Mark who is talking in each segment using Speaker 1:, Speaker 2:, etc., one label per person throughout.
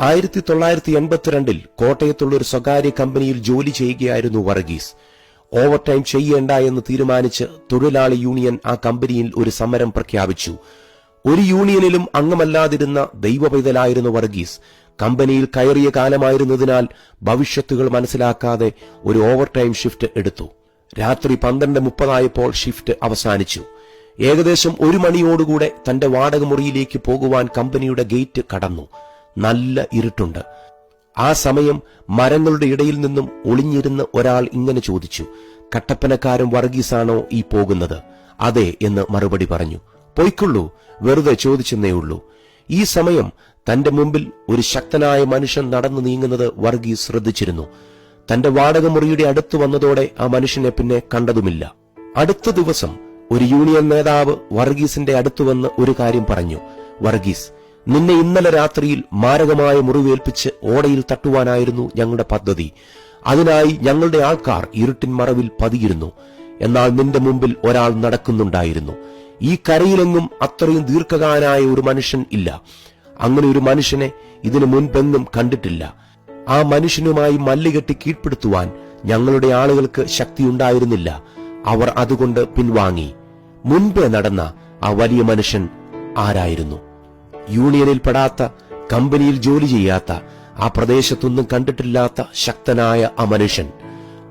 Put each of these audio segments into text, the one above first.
Speaker 1: ആയിരത്തി തൊള്ളായിരത്തി എൺപത്തിരണ്ടിൽ കോട്ടയത്തുള്ള ഒരു സ്വകാര്യ കമ്പനിയിൽ ജോലി ചെയ്യുകയായിരുന്നു വർഗീസ്. ഓവർ ടൈം ചെയ്യേണ്ട എന്ന് തീരുമാനിച്ച് തൊഴിലാളി യൂണിയൻ ആ കമ്പനിയിൽ ഒരു സമരം പ്രഖ്യാപിച്ചു. ഒരു യൂണിയനിലും അംഗമല്ലാതിരുന്ന ദൈവപൈതലായിരുന്നു വർഗീസ്. കമ്പനിയിൽ കയറിയ കാലമായിരുന്നതിനാൽ ഭവിഷ്യത്തുകൾ മനസ്സിലാക്കാതെ ഒരു ഓവർ ടൈം ഷിഫ്റ്റ് എടുത്തു. രാത്രി പന്ത്രണ്ട് മുപ്പതായപ്പോൾ ഷിഫ്റ്റ് അവസാനിച്ചു. ഏകദേശം ഒരു മണിയോടുകൂടെ തന്റെ വാടക മുറിയിലേക്ക് പോകുവാൻ കമ്പനിയുടെ ഗേറ്റ് കടന്നു. നല്ല ഇരുട്ടുണ്ട്. ആ സമയം മരങ്ങളുടെ ഇടയിൽ നിന്നും ഒളിഞ്ഞിരുന്ന ഒരാൾ ഇങ്ങനെ ചോദിച്ചു കട്ടപ്പനക്കാരൻ വർഗീസാണോ ഈ പോകുന്നത്? അതെ എന്ന് മറുപടി പറഞ്ഞു. പൊയ്ക്കുള്ളൂ വെറുതെ ചോദിച്ചെന്നേ ഉള്ളൂ. ഈ സമയം തന്റെ മുമ്പിൽ ഒരു ശക്തനായ മനുഷ്യൻ നടന്നു നീങ്ങുന്നത് വർഗീസ് ശ്രദ്ധിച്ചിരുന്നു. തന്റെ വാടകമുറിയുടെ അടുത്ത് വന്നതോടെ ആ മനുഷ്യനെ പിന്നെ കണ്ടതുമില്ല. അടുത്ത ദിവസം ഒരു യൂണിയൻ നേതാവ് വർഗീസിന്റെ അടുത്തു വന്ന് ഒരു കാര്യം പറഞ്ഞു. വർഗീസ് നിന്നെ ഇന്നലെ രാത്രിയിൽ മാരകമായ മുറിവേൽപ്പിച്ച് ഓടയിൽ തട്ടുവാനായിരുന്നു ഞങ്ങളുടെ പദ്ധതി. അതിനായി ഞങ്ങളുടെ ആൾക്കാർ ഇരുട്ടിൻ മറവിൽ പതിയിരുന്നു. എന്നാൽ നിന്റെ മുമ്പിൽ ഒരാൾ നടക്കുന്നുണ്ടായിരുന്നു. ഈ കരയിലെങ്ങും അത്രയും ദീർഘകാലനായ ഒരു മനുഷ്യൻ ഇല്ല. അങ്ങനെ ഒരു മനുഷ്യനെ ഇതിനു മുൻപെങ്ങും കണ്ടിട്ടില്ല. ആ മനുഷ്യനുമായി മല്ലുകെട്ടി കീഴ്പ്പെടുത്തുവാൻ ഞങ്ങളുടെ ആളുകൾക്ക് ശക്തിയുണ്ടായിരുന്നില്ല. അവർ അതുകൊണ്ട് പിൻവാങ്ങി. മുൻപേ നടന്ന ആ വലിയ മനുഷ്യൻ ആരായിരുന്നു? യൂണിയനിൽ പെടാത്ത കമ്പനിയിൽ ജോലി ചെയ്യാത്ത ആ പ്രദേശത്തൊന്നും കണ്ടിട്ടില്ലാത്ത ശക്തനായ ആ മനുഷ്യൻ.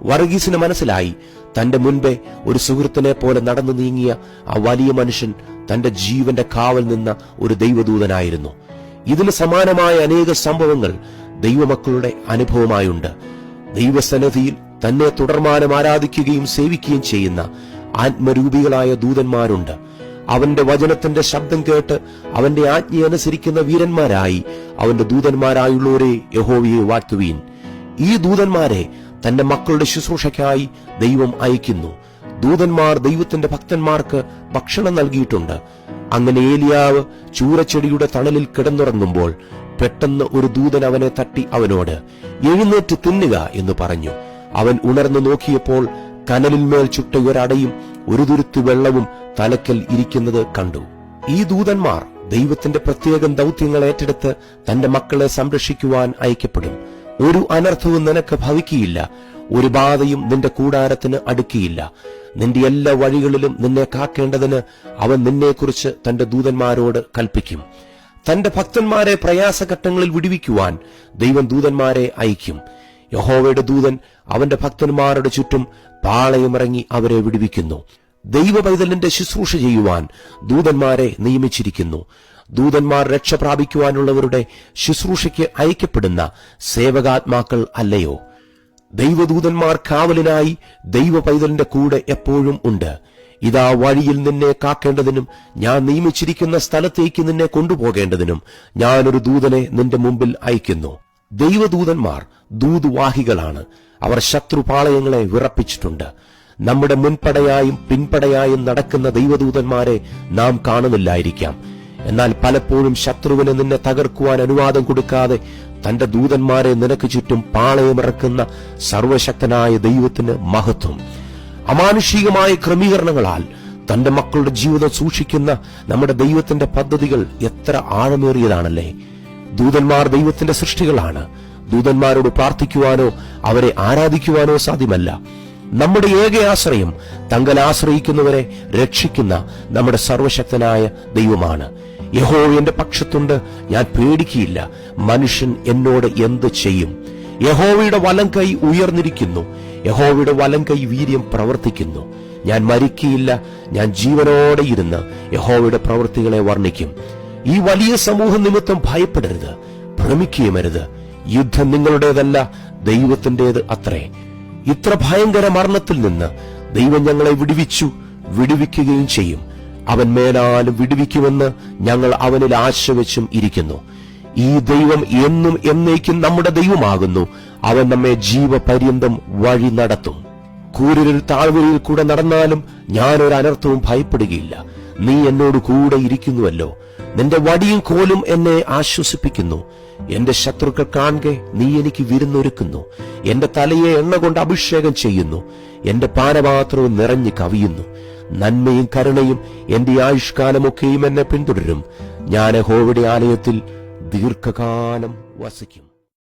Speaker 1: വർഗീസിന് മനസ്സിലായി തന്റെ മുൻപേ ഒരു സുഹൃത്തിനെ പോലെ നടന്നു നീങ്ങിയ ആ വലിയ മനുഷ്യൻ തന്റെ ജീവന്റെ കാവൽ നിന്ന ഒരു ദൈവദൂതനായിരുന്നു. ഇതിന് സമാനമായ അനേക സംഭവങ്ങൾ ദൈവമക്കളുടെ അനുഭവമായുണ്ട്. ദൈവസന്നിധിയിൽ തന്നെ തുടർമാനം ആരാധിക്കുകയും സേവിക്കുകയും ചെയ്യുന്ന ആത്മരൂപികളായ ദൂതന്മാരുണ്ട്. അവന്റെ വചനത്തിന്റെ ശബ്ദം കേട്ട് അവന്റെ ആജ്ഞ അനുസരിക്കുന്ന വീരന്മാരായി അവന്റെ ദൂതന്മാരായുള്ളവരെ യഹോവയെ വാഴ്ത്തുവീൻ. ഈ ദൂതന്മാരെ തന്റെ മക്കളുടെ ശുശ്രൂഷയ്ക്കായി ദൈവം അയക്കുന്നു ദൂതന്മാർ ദൈവത്തിന്റെ ഭക്തന്മാർക്ക് ഭക്ഷണം നൽകിയിട്ടുണ്ട്. അങ്ങനെ ഏലിയാവ് ചൂരച്ചെടിയുടെ തണലിൽ കിടന്നുറങ്ങുമ്പോൾ പെട്ടെന്ന് ഒരു ദൂതൻ അവനെ തട്ടി അവനോട് എഴുന്നേറ്റ് തിന്നുക എന്ന് പറഞ്ഞു. അവൻ ഉണർന്നു നോക്കിയപ്പോൾ കനലിന്മേൽ ചുട്ട ഒരടയും ഒരു തുരുത്തു വെള്ളവും തലക്കൽ ഇരിക്കുന്നത് കണ്ടു. ഈ ദൂതന്മാർ ദൈവത്തിന്റെ പ്രത്യേകം ദൗത്യങ്ങൾ ഏറ്റെടുത്ത് തന്റെ മക്കളെ സംരക്ഷിക്കുവാൻ അയക്കപ്പെടും. ഒരു അനർത്ഥവും നിനക്ക് ഭവിക്കുകയില്ല ഒരു ബാധയും നിന്റെ കൂടാരത്തിന് അടുക്കിയില്ല. നിന്റെ എല്ലാ വഴികളിലും നിന്നെ കാക്കേണ്ടതിന് അവൻ നിന്നെക്കുറിച്ച് തന്റെ ദൂതന്മാരോട് കൽപ്പിക്കും. തന്റെ ഭക്തന്മാരെ പ്രയാസഘട്ടങ്ങളിൽ വിടുവിക്കുവാൻ ദൈവം ദൂതന്മാരെ അയക്കും. യഹോവയുടെ ദൂതൻ അവന്റെ ഭക്തന്മാരുടെ ചുറ്റും പാളയമിറങ്ങി അവരെ വിടുവിക്കുന്നു. ദൈവ പൈതലിന്റെ ശുശ്രൂഷ ചെയ്യുവാൻ ദൂതന്മാരെ നിയമിച്ചിരിക്കുന്നു. ദൂതന്മാർ രക്ഷ പ്രാപിക്കുവാനുള്ളവരുടെ ശുശ്രൂഷയ്ക്ക് അയക്കപ്പെടുന്ന സേവകാത്മാക്കൾ അല്ലയോ? ദൈവദൂതന്മാർ കാവലിനായി ദൈവ പൈതലിന്റെ കൂടെ എപ്പോഴും ഉണ്ട്. ഇതാ വഴിയിൽ നിന്നെ കാക്കേണ്ടതിനും ഞാൻ നിയമിച്ചിരിക്കുന്ന സ്ഥലത്തേക്ക് നിന്നെ കൊണ്ടുപോകേണ്ടതിനും ഞാനൊരു ദൂതനെ നിന്റെ മുമ്പിൽ അയക്കുന്നു. ദൈവദൂതന്മാർ ദൂതുവാഹികളാണ്. അവർ ശത്രുപാളയങ്ങളെ വിറപ്പിച്ചിട്ടുണ്ട്. നമ്മുടെ മുൻപടയായും പിൻപടയായും നടക്കുന്ന ദൈവദൂതന്മാരെ നാം കാണുന്നില്ലായിരിക്കാം. എന്നാൽ പലപ്പോഴും ശത്രുവിന് നിന്നെ തകർക്കുവാൻ അനുവാദം കൊടുക്കാതെ തന്റെ ദൂതന്മാരെ നിനക്ക് ചുറ്റും പാളയമിറക്കുന്ന സർവശക്തനായ ദൈവത്തിന് മഹത്വം. അമാനുഷികമായ ക്രമീകരണങ്ങളാൽ തന്റെ മക്കളുടെ ജീവിതം സൂക്ഷിക്കുന്ന നമ്മുടെ ദൈവത്തിന്റെ പദ്ധതികൾ എത്ര ആഴമേറിയതാണല്ലേ? ദൂതന്മാർ ദൈവത്തിന്റെ സൃഷ്ടികളാണ്. ദൂതന്മാരോട് പ്രാർത്ഥിക്കുവാനോ അവരെ ആരാധിക്കുവാനോ സാധ്യമല്ല. നമ്മുടെ ഏക ആശ്രയം തങ്ങൾ ആശ്രയിക്കുന്നവരെ രക്ഷിക്കുന്ന നമ്മുടെ സർവശക്തനായ ദൈവമാണ്. യഹോ എന്റെ പക്ഷത്തുണ്ട് ഞാൻ പേടിക്കുകയില്ല മനുഷ്യൻ എന്നോട് എന്ത് ചെയ്യും? യഹോവയുടെ വലം കൈ ഉയർന്നിരിക്കുന്നു. യഹോവയുടെ വലം കൈ വീര്യം പ്രവർത്തിക്കുന്നു. ഞാൻ മരിക്കുകയില്ല ഞാൻ ജീവനോടെ ഇരുന്ന് യഹോവയുടെ പ്രവൃത്തികളെ വർണിക്കും. ഈ വലിയ സമൂഹം നിമിത്തം ഭയപ്പെടരുത് ഭ്രമിക്കുകയുമരുത്. യുദ്ധം നിങ്ങളുടേതല്ല ദൈവത്തിന്റേത് അത്രേ. ഇത്ര ഭയങ്കര മരണത്തിൽ നിന്ന് ദൈവം ഞങ്ങളെ വിടുവിച്ചു വിടുവിക്കുകയും ചെയ്യും. അവൻ മേലാലും വിടുവിക്കുമെന്ന് ഞങ്ങൾ അവനിൽ ആശവച്ചും ഇരിക്കുന്നു. ഈ ദൈവം എന്നും എന്നേക്കും നമ്മുടെ ദൈവമാകുന്നു. അവൻ നമ്മെ ജീവപര്യന്തം വഴി നടത്തും. കൂരിൽ താഴ്വരയിൽ കൂടെ നടന്നാലും ഞാനൊരു അനർത്ഥവും ഭയപ്പെടുകയില്ല. നീ എന്നോട് കൂടെ ഇരിക്കുന്നുവല്ലോ. നിന്റെ വടിയും കോലും എന്നെ ആശ്വസിപ്പിക്കുന്നു. എന്റെ ശത്രുക്കൾ കാണെ നീ എനിക്ക് വിരുന്നൊരുക്കുന്നു. എന്റെ തലയെ എണ്ണ കൊണ്ട് അഭിഷേകം ചെയ്യുന്നു. എന്റെ പാനപാത്രവും നിറഞ്ഞു കവിയുന്നു. നന്മയും കരുണയും എന്റെ ആയുഷ്കാലമൊക്കെയും എന്നെ പിന്തുടരും. ഞാൻ യഹോവയുടെ ആലയത്തിൽ ദീർഘകാലം വസിക്കും.